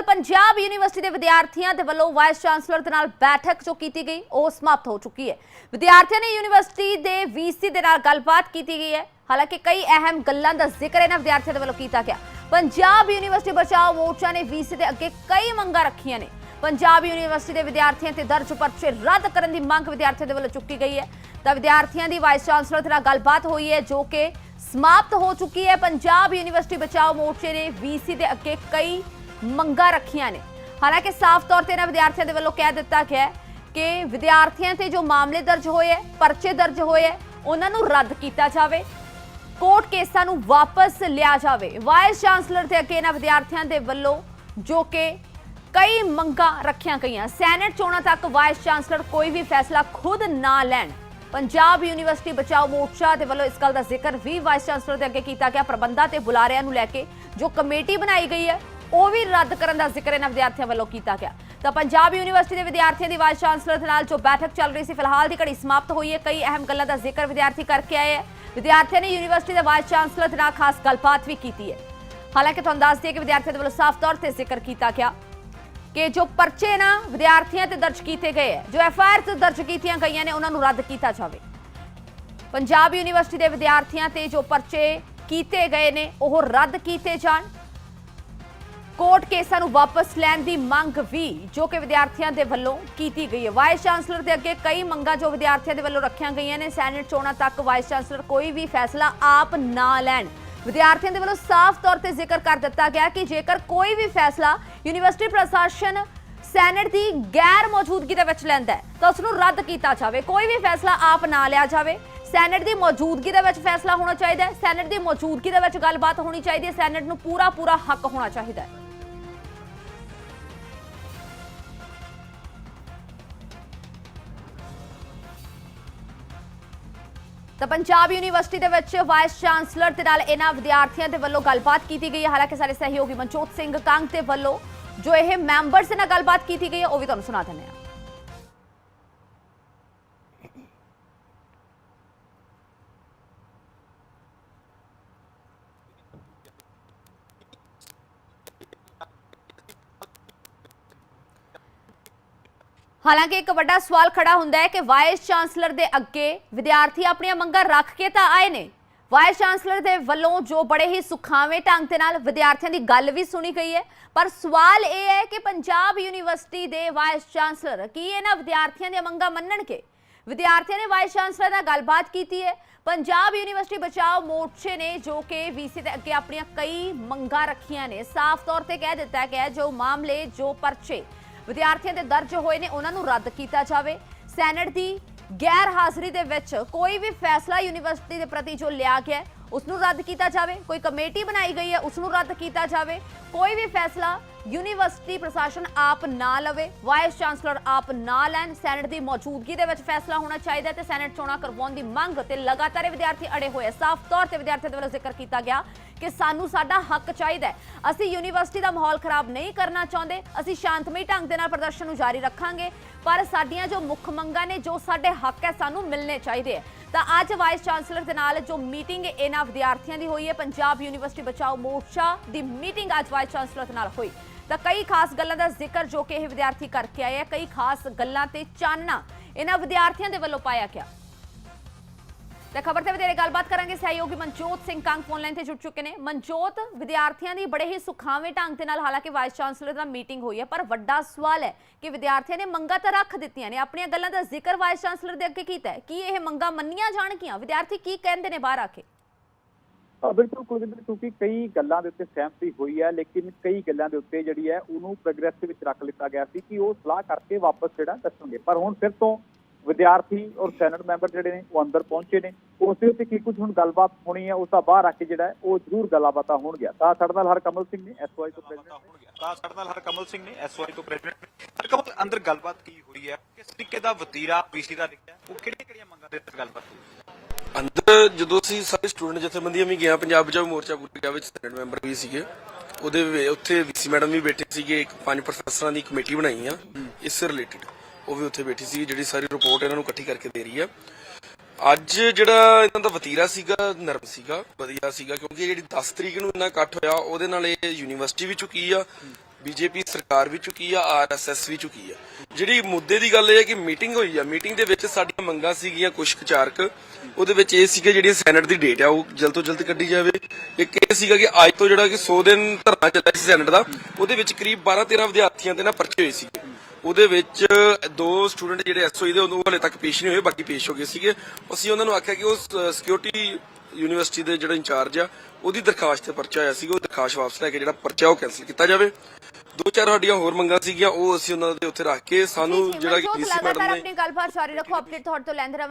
ਦਰਅਸਲ ਪੰਜਾਬ ਯੂਨੀਵਰਸਿਟੀ ਦੇ ਵਿਦਿਆਰਥੀਆਂ ਦੇ ਵੱਲੋਂ ਵਾਈਸ ਚਾਂਸਲਰ ਦੇ ਨਾਲ ਬੈਠਕ ਜੋ ਕੀਤੀ ਗਈ, ਉਹ ਸਮਾਪਤ ਹੋ ਚੁੱਕੀ ਹੈ। ਵਿਦਿਆਰਥੀਆਂ ਨੇ ਯੂਨੀਵਰਸਿਟੀ ਦੇ ਵੀਸੀ ਦੇ ਨਾਲ ਗੱਲਬਾਤ ਕੀਤੀ ਗਈ ਹੈ। ਹਾਲਾਂਕਿ ਕਈ ਅਹਿਮ ਗੱਲਾਂ ਦਾ ਜ਼ਿਕਰ ਇਹਨਾਂ ਵਿਦਿਆਰਥੀਆਂ ਦੇ ਵੱਲੋਂ ਕੀਤਾ ਗਿਆ। ਪੰਜਾਬ ਯੂਨੀਵਰਸਿਟੀ ਬਚਾਓ ਮੋਰਚਾ ਨੇ ਵੀਸੀ ਦੇ ਅੱਗੇ ਕਈ ਮੰਗਾਂ ਰੱਖੀਆਂ ਨੇ। ਪੰਜਾਬ ਯੂਨੀਵਰਸਿਟੀ ਦੇ ਵਿਦਿਆਰਥੀਆਂ ਤੇ ਦਰਜ ਪਰਚੇ ਰੱਦ ਕਰਨ ਦੀ ਮੰਗ ਵਿਦਿਆਰਥੀਆਂ ਦੇ ਵੱਲੋਂ ਚੁੱਕੀ ਗਈ ਹੈ। ਤਾਂ ਵਿਦਿਆਰਥੀਆਂ ਦੀ ਵਾਈਸ ਚਾਂਸਲਰ ਦੇ ਨਾਲ ਗੱਲਬਾਤ ਹੋਈ ਹੈ, ਜੋ ਕਿ ਸਮਾਪਤ ਹੋ ਚੁੱਕੀ ਹੈ। ਪੰਜਾਬ ਯੂਨੀਵਰਸਿਟੀ ਬਚਾਓ ਮੋਰਚੇ ਨੇ ਵੀਸੀ ਦੇ ਅੱਗੇ ਕਈ ਮੰਗਾਂ ਰੱਖੀਆਂ ਨੇ। ਹਾਲਾਂਕਿ ਸਾਫ਼ ਤੌਰ ਤੇ ਇਹਨਾਂ ਵਿਦਿਆਰਥੀਆਂ ਦੇ ਵੱਲੋਂ ਕਹਿ ਦਿੱਤਾ ਗਿਆ ਹੈ ਕਿ ਵਿਦਿਆਰਥੀਆਂ ਤੇ ਜੋ ਮਾਮਲੇ ਦਰਜ ਹੋਏ ਹੈ, ਪਰਚੇ ਦਰਜ ਹੋਏ ਹੈ, ਉਹਨਾਂ ਨੂੰ ਰੱਦ ਕੀਤਾ ਜਾਵੇ, ਕੋਰਟ ਕੇਸਾਂ ਨੂੰ ਵਾਪਸ ਲਿਆ ਜਾਵੇ। ਵਾਈਸ ਚਾਂਸਲਰ ਤੇ ਅੱਗੇ ਇਹਨਾਂ ਵਿਦਿਆਰਥੀਆਂ ਦੇ ਵੱਲੋਂ ਜੋ ਕਿ ਕਈ ਮੰਗਾਂ ਰੱਖੀਆਂ ਗਈਆਂ। ਸੈਨੇਟ ਚੋਣਾਂ ਤੱਕ ਵਾਈਸ ਚਾਂਸਲਰ ਕੋਈ ਵੀ ਫੈਸਲਾ ਖੁਦ ਨਾ ਲੈਣ। ਪੰਜਾਬ ਯੂਨੀਵਰਸਿਟੀ ਬਚਾਓ ਮੋਰਚਾ ਦੇ ਵੱਲੋਂ ਇਸ ਗੱਲ ਦਾ ਜ਼ਿਕਰ ਵੀ ਵਾਈਸ ਚਾਂਸਲਰ ਦੇ ਅੱਗੇ ਕੀਤਾ ਗਿਆ। ਪ੍ਰਬੰਧਾਂ ਤੇ ਬੁਲਾਰਿਆਂ ਨੂੰ ਲੈ ਕੇ ਜੋ ਕਮੇਟੀ ਬਣਾਈ ਗਈ ਹੈ ਉਹ ਵੀ ਰੱਦ ਕਰਨ ਦਾ ਜ਼ਿਕਰ ਇਹਨਾਂ ਵਿਦਿਆਰਥੀਆਂ ਵੱਲੋਂ ਕੀਤਾ ਗਿਆ। ਤਾਂ ਪੰਜਾਬ ਯੂਨੀਵਰਸਿਟੀ ਦੇ ਵਿਦਿਆਰਥੀਆਂ ਦੀ ਵਾਈਸ ਚਾਂਸਲਰ ਦੇ ਨਾਲ ਜੋ ਬੈਠਕ ਚੱਲ ਰਹੀ ਸੀ, ਫਿਲਹਾਲ ਦੀ ਘੜੀ ਸਮਾਪਤ ਹੋਈ ਹੈ। ਕਈ ਅਹਿਮ ਗੱਲਾਂ ਦਾ ਜ਼ਿਕਰ ਵਿਦਿਆਰਥੀ ਕਰਕੇ ਆਏ ਹੈ। ਵਿਦਿਆਰਥੀਆਂ ਨੇ ਯੂਨੀਵਰਸਿਟੀ ਦੇ ਵਾਈਸ ਚਾਂਸਲਰ ਦੇ ਨਾਲ ਖਾਸ ਗੱਲਬਾਤ ਵੀ ਕੀਤੀ ਹੈ। ਹਾਲਾਂਕਿ ਤੁਹਾਨੂੰ ਦੱਸ ਦਈਏ ਕਿ ਵਿਦਿਆਰਥੀਆਂ ਦੇ ਵੱਲੋਂ ਸਾਫ਼ ਤੌਰ ਤੇ ਜ਼ਿਕਰ ਕੀਤਾ ਗਿਆ ਕਿ ਜੋ ਪਰਚੇ ਨਾ ਵਿਦਿਆਰਥੀਆਂ ਤੇ ਦਰਜ ਕੀਤੇ ਗਏ ਹੈ, ਜੋ ਐਫ ਆਈ ਆਰ ਤੇ ਦਰਜ ਕੀਤੀਆਂ ਗਈਆਂ ਨੇ, ਉਹਨਾਂ ਨੂੰ ਰੱਦ ਕੀਤਾ ਜਾਵੇ। ਪੰਜਾਬ ਯੂਨੀਵਰਸਿਟੀ ਦੇ ਵਿਦਿਆਰਥੀਆਂ ਤੇ ਜੋ ਪਰਚੇ ਕੀਤੇ ਗਏ ਨੇ, ਉਹ ਰੱਦ ਕੀਤੇ ਜਾਣ। ਕੋਰਟ ਕੇਸਾਂ ਨੂੰ ਵਾਪਸ ਲੈਣ ਦੀ ਮੰਗ ਵੀ ਜੋ ਕਿ ਵਿਦਿਆਰਥੀਆਂ ਦੇ ਵੱਲੋਂ ਕੀਤੀ ਗਈ ਹੈ। ਵਾਈਸ ਚਾਂਸਲਰ ਦੇ ਅੱਗੇ ਕਈ ਮੰਗਾਂ ਜੋ ਵਿਦਿਆਰਥੀਆਂ ਦੇ ਵੱਲੋਂ ਰੱਖੀਆਂ ਗਈਆਂ ਨੇ। ਸੈਨੇਟ ਚੋਣਾਂ ਤੱਕ ਵਾਈਸ ਚਾਂਸਲਰ ਕੋਈ ਵੀ ਫੈਸਲਾ ਆਪ ਨਾ ਲੈਣ। ਵਿਦਿਆਰਥੀਆਂ ਦੇ ਵੱਲੋਂ ਸਾਫ਼ ਤੌਰ ਤੇ ਜ਼ਿਕਰ ਕਰ ਦਿੱਤਾ ਗਿਆ ਕਿ ਜੇਕਰ ਕੋਈ ਵੀ ਫੈਸਲਾ ਯੂਨੀਵਰਸਿਟੀ ਪ੍ਰਸ਼ਾਸਨ ਸੈਨੇਟ ਦੀ ਗੈਰ ਮੌਜੂਦਗੀ ਦੇ ਵਿੱਚ ਲੈਂਦਾ ਹੈ, ਤਾਂ ਉਸ ਨੂੰ ਰੱਦ ਕੀਤਾ ਜਾਵੇ। ਕੋਈ ਵੀ ਫੈਸਲਾ ਆਪ ਨਾ ਲਿਆ ਜਾਵੇ। ਸੈਨੇਟ ਦੀ ਮੌਜੂਦਗੀ ਦੇ ਵਿੱਚ ਫੈਸਲਾ ਹੋਣਾ ਚਾਹੀਦਾ ਹੈ। ਸੈਨੇਟ ਦੀ ਮੌਜੂਦਗੀ ਦੇ ਵਿੱਚ ਗੱਲਬਾਤ ਹੋਣੀ ਚਾਹੀਦੀ ਹੈ। ਸੈਨੇਟ ਨੂੰ ਪੂਰਾ ਪੂਰਾ ਹੱਕ ਹੋਣਾ ਚਾਹੀਦਾ ਹੈ। ਤਾਂ ਪੰਜਾਬ ਯੂਨੀਵਰਸਿਟੀ ਦੇ ਵਿੱਚ ਵਾਈਸ ਚਾਂਸਲਰ ਦੇ ਨਾਲ ਇਹਨਾਂ ਵਿਦਿਆਰਥੀਆਂ ਦੇ ਵੱਲੋਂ ਗੱਲਬਾਤ ਕੀਤੀ ਗਈ ਹੈ। ਹਾਲਾਂਕਿ ਸਾਡੇ ਸਹਿਯੋਗੀ ਮਨਜੋਤ ਸਿੰਘ ਕੰਗ ਦੇ ਵੱਲੋਂ ਜੋ ਇਹ ਮੈਂਬਰਸ ਨਾਲ ਗੱਲਬਾਤ ਕੀਤੀ ਗਈ ਹੈ, ਉਹ ਵੀ ਤੁਹਾਨੂੰ ਸੁਣਾ ਦਿੰਦੇ ਹਾਂ। ਹਾਲਾਂਕਿ ਇੱਕ ਵੱਡਾ ਸਵਾਲ ਖੜਾ ਹੁੰਦਾ ਹੈ ਕਿ ਵਾਈਸ ਚਾਂਸਲਰ ਦੇ ਅੱਗੇ ਵਿਦਿਆਰਥੀ ਆਪਣੀਆਂ ਮੰਗਾਂ ਰੱਖ ਕੇ ਤਾਂ ਆਏ ਨੇ। ਵਾਈਸ ਚਾਂਸਲਰ ਦੇ ਵੱਲੋਂ ਜੋ ਬੜੇ ਹੀ ਸੁਖਾਵੇਂ ਢੰਗ ਦੇ ਨਾਲ ਵਿਦਿਆਰਥੀਆਂ ਦੀ ਗੱਲ ਵੀ ਸੁਣੀ ਗਈ ਹੈ। ਪਰ ਸਵਾਲ ਇਹ ਹੈ ਕਿ ਪੰਜਾਬ ਯੂਨੀਵਰਸਿਟੀ ਦੇ ਵਾਈਸ ਚਾਂਸਲਰ ਕੀ ਇਹਨਾਂ ਵਿਦਿਆਰਥੀਆਂ ਦੀਆਂ ਮੰਗਾਂ ਮੰਨਣਗੇ? ਵਿਦਿਆਰਥੀਆਂ ਨੇ ਵਾਈਸ ਚਾਂਸਲਰ ਨਾਲ ਗੱਲਬਾਤ ਕੀਤੀ ਹੈ। ਪੰਜਾਬ ਯੂਨੀਵਰਸਿਟੀ ਬਚਾਓ ਮੋਰਚੇ ਨੇ ਜੋ ਕਿ ਵੀਸੀ ਦੇ ਅੱਗੇ ਆਪਣੀਆਂ ਕਈ ਮੰਗਾਂ ਰੱਖੀਆਂ ਨੇ, ਸਾਫ਼ ਤੌਰ ਤੇ ਕਹਿ ਦਿੱਤਾ ਗਿਆ ਜੋ ਮਾਮਲੇ, ਜੋ ਪਰਚੇ ਵਿਦਿਆਰਥੀਆਂ ਦੇ ਦਰਜ ਹੋਏ ਨੇ ਉਹਨਾਂ ਨੂੰ ਰੱਦ ਕੀਤਾ ਜਾਵੇ। ਸੈਨੇਟ ਦੀ ਗੈਰ ਹਾਜ਼ਰੀ ਦੇ ਵਿੱਚ ਕੋਈ ਵੀ ਫੈਸਲਾ ਯੂਨੀਵਰਸਿਟੀ ਦੇ ਪ੍ਰਤੀ ਜੋ ਲਿਆ ਗਿਆ ਹੈ, ਉਸ ਨੂੰ ਰੱਦ ਕੀਤਾ ਜਾਵੇ। ਕੋਈ ਕਮੇਟੀ ਬਣਾਈ ਗਈ ਹੈ ਉਸ ਨੂੰ ਰੱਦ ਕੀਤਾ ਜਾਵੇ। ਕੋਈ ਵੀ ਫੈਸਲਾ ਯੂਨੀਵਰਸਿਟੀ ਪ੍ਰਸ਼ਾਸਨ ਆਪ ਨਾ ਲਵੇ ਵਾਈਸ ਚਾਂਸਲਰ ਆਪ ਨਾ ਲੈਣ ਸੈਨੇਟ ਦੀ ਮੌਜੂਦਗੀ ਦੇ ਵਿੱਚ ਫੈਸਲਾ ਹੋਣਾ ਚਾਹੀਦਾ ਹੈ ਤੇ ਸੈਨੇਟ ਚੋਣਾਂ ਕਰਵਾਉਣ ਦੀ ਮੰਗ ਤੇ ਲਗਾਤਾਰ ਇਹ ਵਿਦਿਆਰਥੀ ਅੜੇ ਹੋਏ ਸਾਫ਼ ਤੌਰ ਤੇ ਵਿਦਿਆਰਥੀਆਂ ਦੇ ਵੱਲੋਂ ਜ਼ਿਕਰ ਕੀਤਾ ਗਿਆ ਕਿ ਸਾਨੂੰ ਸਾਡਾ ਹੱਕ ਚਾਹੀਦਾ ਅਸੀਂ ਯੂਨੀਵਰਸਿਟੀ ਦਾ ਮਾਹੌਲ ਖਰਾਬ ਨਹੀਂ ਕਰਨਾ ਚਾਹੁੰਦੇ, ਅਸੀਂ ਸ਼ਾਂਤਮਈ ਢੰਗ ਦੇ ਨਾਲ ਪ੍ਰਦਰਸ਼ਨ ਨੂੰ ਜਾਰੀ ਰੱਖਾਂਗੇ, ਪਰ ਸਾਡੀਆਂ ਜੋ ਮੁੱਖ ਮੰਗਾਂ ਨੇ, ਜੋ ਸਾਡੇ ਹੱਕ ਹੈ, ਸਾਨੂੰ ਮਿਲਣੇ ਚਾਹੀਦੇ ਹੈ। ਤਾਂ ਅੱਜ ਵਾਈਸ ਚਾਂਸਲਰ ਦੇ ਨਾਲ ਜੋ ਮੀਟਿੰਗ ਇਹਨਾਂ ਵਿਦਿਆਰਥੀਆਂ ਦੀ ਹੋਈ ਹੈ, ਪੰਜਾਬ ਯੂਨੀਵਰਸਿਟੀ ਬਚਾਓ ਮੋਰਚਾ ਦੀ ਮੀਟਿੰਗ ਅੱਜ ਵਾਈਸ ਚਾਂਸਲਰ ਦੇ ਨਾਲ ਹੋਈ। ਤਾਂ ਕਈ ਖਾਸ ਗੱਲਾਂ ਦਾ ਜ਼ਿਕਰ ਜੋ ਕਿ ਇਹ ਵਿਦਿਆਰਥੀ ਕਰਕੇ ਆਏ ਆ, ਕਈ ਖਾਸ ਗੱਲਾਂ ਤੇ ਚਾਨਣਾ ਇਹਨਾਂ ਵਿਦਿਆਰਥੀਆਂ ਦੇ ਵੱਲੋਂ ਪਾਇਆ ਗਿਆ। ਤੇ ਖਬਰ ਤੇ ਵਧੇਰੇ ਗੱਲਬਾਤ ਕਰਾਂਗੇ ਸਹਿਯੋਗੀ ਮਨਜੋਤ ਸਿੰਘ ਕੰਗ ਫੋਨ ਤੇ ਜੁੜ ਚੁੱਕੇ ਨੇ। ਮਨਜੋਤ, ਵਿਦਿਆਰਥੀਆਂ ਦੀ ਬੜੇ ਹੀ ਸੁਖਾਵੇਂ ਢੰਗ ਦੇ ਨਾਲ, ਹਾਲਾਂਕਿ ਵਾਈਸ ਚਾਂਸਲਰ ਦਾ ਮੀਟਿੰਗ ਹੋਈ ਹੈ, ਪਰ ਵੱਡਾ ਸਵਾਲ ਹੈ ਕਿ ਵਿਦਿਆਰਥੀਆਂ ਨੇ ਮੰਗਾਂ ਤਾਂ ਰੱਖ ਦਿੱਤੀਆਂ ਨੇ। ਆਪਣੀਆਂ ਗੱਲਾਂ ਦਾ ਜ਼ਿਕਰ ਵਾਈਸ ਚਾਂਸਲਰ ਦੇ ਅੱਗੇ ਕੀਤਾ ਹੈ। ਕੀ ਇਹ ਮੰਗਾਂ ਮੰਨੀਆਂ ਜਾਣਗੀਆਂ? ਵਿਦਿਆਰਥੀ ਕੀ ਕਹਿੰਦੇ ਨੇ ਬਾਹਰ ਆ ਕੇ? ਬਿਲਕੁਲ ਕੁਲਵਿੰਦਰ ਕਿਉਂਕਿ ਕਈ ਗੱਲਾਂ ਦੇ ਉੱਤੇ ਸਹਿਮਤੀ ਹੋਈ ਹੈ, ਲੇਕਿਨ ਕਈ ਗੱਲਾਂ ਦੇ ਉੱਤੇ ਜਿਹੜੀ ਹੈ, ਉਹਨੂੰ ਪ੍ਰੋਗਰੈਸ ਦੇ ਵਿੱਚ ਰੱਖ ਲਿੱਤਾ ਗਿਆ ਸੀ ਕਿ ਉਹ ਸਲਾਹ ਕਰਕੇ ਵਾਪਸ ਜਿਹੜਾ ਦੱਸਣਗੇ। ਪਰ ਹੁਣ ਫਿਰ ਤੋਂ ਵਿਦਿਆਰਥੀ ਔਰ ਸੈਨੇਟ ਮੈਂਬਰ ਜਿਹੜੇ ਨੇ, ਉਹ ਅੰਦਰ ਪਹੁੰਚੇ ਨੇ। ਉਸ ਦੇ ਉੱਤੇ ਕੀ ਕੁਝ ਹੁਣ ਗੱਲਬਾਤ ਹੋਣੀ ਹੈ, ਉਸ ਦਾ ਬਾਹਰ ਆ ਕੇ ਜਿਹੜਾ ਉਹ ਜ਼ਰੂਰ ਗੱਲਾਂ ਬਾਤਾਂ ਹੋਣਗੀਆਂ। ਤਾਂ ਸਾਡੇ ਨਾਲ ਹਰਕਮਲ ਸਿੰਘ ਨੇ ਐਸਵਾਈ ਤੋਂ ਪ੍ਰੈਜ਼ੀਡੈਂਟ ਤਾਂ ਸਾਡੇ ਨਾਲ ਹਰਕਮਲ ਸਿੰਘ ਨੇ ਐਸਵਾਈ ਤੋਂ ਪ੍ਰੈਜ਼ੀਡੈਂਟ ਹਰਕਮਲ ਅੰਦਰ ਗੱਲਬਾਤ ਕੀ ਹੋਈ ਹੈ, ਕਿਸ ਤਰੀਕੇ ਦਾ ਵਤੀਰਾ, ਪੀਸੀ ਦਾ ਲਿਖਿਆ ਉਹ ਕਿਹੜੀਆਂ ਕਿਹੜੀਆਂ ਮੰਗਾਂ ਦੇ ਉੱਤੇ ਗੱਲਬਾਤ ਹੋਈ? ਜਦੋਂ ਅਸੀਂ ਸਾਰੇ ਸਟੂਡੈਂਟ ਜਥੇਬੰਦੀਆਂ ਵੀ ਗਿਆ ਪੰਜਾਬ ਬਚਾਓ ਮੋਰਚਾ ਪੂਰੀਆ ਵਿੱਚ ਸੈਨੇਟ ਮੈਂਬਰ ਵੀ ਸੀਗੇ। ਉਹਦੇ ਵਿੱਚ ਉੱਥੇ ਵੀਸੀ ਮੈਡਮ ਵੀ ਬੈਠੇ ਸੀਗੇ, ਇੱਕ ਪੰਜ ਪ੍ਰੋਫੈਸਰਾਂ ਦੀ ਕਮੇਟੀ ਬਣਾਈ ਆ, ਇਸ ਰਿਲੇਟਡ ਉਹ ਵੀ ਉੱਥੇ ਬੈਠੀ ਸੀ ਜਿਹੜੀ ਸਾਰੀ ਰਿਪੋਰਟ ਇਹਨਾਂ ਨੂੰ ਇਕੱਠੀ ਕਰਕੇ ਦੇ ਰਹੀ ਆ। ਅੱਜ ਜਿਹੜਾ ਇਹਨਾਂ ਦਾ ਵਤੀਰਾ ਸੀਗਾ, ਨਰਮ ਸੀਗਾ, ਵਧੀਆ ਸੀਗਾ, ਕਿਉਂਕਿ ਜਿਹੜੀ 10 ਤਰੀਕ ਨੂੰ ਇੰਨਾ ਇਕੱਠ ਹੋਇਆ, ਉਹਦੇ ਨਾਲ ਇਹ ਯੂਨੀਵਰਸਿਟੀ ਵੀ ਚੁੱਕੀ ਆ, ਬੀਜੇਪੀ ਸਰਕਾਰ ਵੀ ਚੁੱਕੀ ਆ, ਆਰਐਸਐਸ ਵੀ ਚੁੱਕੀ ਆ। ਜਿਹੜੀ ਮੁੱਦੇ ਦੀ ਗੱਲ ਇਹ ਹੈ ਕਿ ਮੀਟਿੰਗ ਹੋਈ ਆ, ਮੀਟਿੰਗ ਦੇ ਵਿੱਚ ਸਾਡੀਆਂ ਮੰਗਾਂ ਸੀਗੀਆਂ ਕੁਝ ਵਿਚਾਰਕ ਉਹਦੇ ਵਿੱਚ ਇਹ ਸੀਗਾ ਜਿਹੜੀ ਸੈਨੇਟ ਦੀ ਡੇਟ ਆ, ਉਹ ਜਲਦ ਤੋਂ ਜਲਦ ਕੱਢੀ ਜਾਵੇ। ਇੱਕ ਇਹ ਸੀਗਾ ਕਿ ਅੱਜ ਤੋਂ ਜਿਹੜਾ ਕਿ 100 ਦਿਨ ਧਰਨਾ ਚੱਲਿਆ ਸੀ ਸੈਨੇਟ ਦਾ, ਉਹਦੇ ਵਿੱਚ ਕਰੀਬ 12 13 ਵਿਦਿਆਰਥੀਆਂ ਤੇ ਨਾ ਪਰਚੇ ਹੋਏ ਸੀਗੇ। ਉਹਦੇ ਵਿੱਚ ਦੋ ਸਟੂਡੈਂਟ ਜਿਹੜੇ ਐਸਓਈ ਦੇ, ਉਹ ਹਲੇ ਤੱਕ ਪੇਸ਼ ਨਹੀਂ ਹੋਏ, ਬਾਕੀ ਪੇਸ਼ ਹੋ ਗਏ ਸੀਗੇ। ਅਸੀਂ ਉਹਨਾਂ ਨੂੰ ਆਖਿਆ ਕਿ ਉਹ ਸਿਕਿਉਰਿਟੀ ਯੂਨੀਵਰਸਿਟੀ ਦੇ ਜਿਹੜਾ ਇੰਚਾਰਜ ਆ, ਉਹਦੀ ਦਰਖਾਸਤ ਤੇ ਪਰਚਾ ਆਇਆ ਸੀਗਾ, ਉਹ ਦਰਖਾਸਤ ਵਾਪਸ ਲੈ ਕੇ ਜਿਹੜਾ ਪਰਚਾ ਉਹ ਕੈਨਸਲ ਕੀਤਾ ਜਾਵੇ। ਦੋ ਚਾਰ ਸਾਡੀਆਂ ਹੋਰ ਮੰਗਾਂ ਸੀਗੀਆਂ ਉਹ ਅਸੀਂ ਉਹਨਾਂ ਦੇ ਉੱਥੇ ਰੱਖ ਕੇ ਸਾਨੂੰ ਜਿਹੜਾ ਕਿ ਡੀਸੀ ਮੈਡਮ ਨੇ ਆਪਣੀ ਗੱਲਬਾਤ ਜਾਰੀ ਰੱਖੋ ਅਪਡੇਟ ਤੁਹਾਡੇ ਤੋਂ ਲੈਂਦੇ ਰਵਾਂਗੇ